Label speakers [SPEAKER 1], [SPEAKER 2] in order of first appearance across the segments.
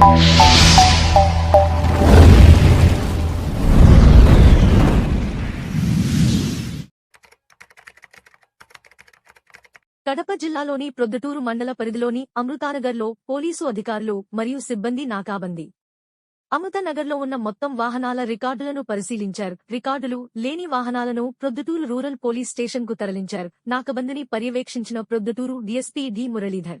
[SPEAKER 1] కడప జిల్లాలోని ప్రొద్దుటూరు మండల పరిధిలోని అమృతానగర్లో పోలీసు అధికారులు మరియు సిబ్బంది నాకాబందీ. అమృతనగర్లో ఉన్న మొత్తం వాహనాల రికార్డులను పరిశీలించారు. రికార్డులు లేని వాహనాలను ప్రొద్దుటూరు రూరల్ పోలీస్ స్టేషన్కు తరలించారు. నాకబందిని పర్యవేక్షించిన ప్రొద్దుటూరు డీఎస్పీ డి మురళీధర్.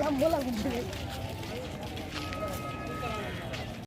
[SPEAKER 1] লম্বা লাগবে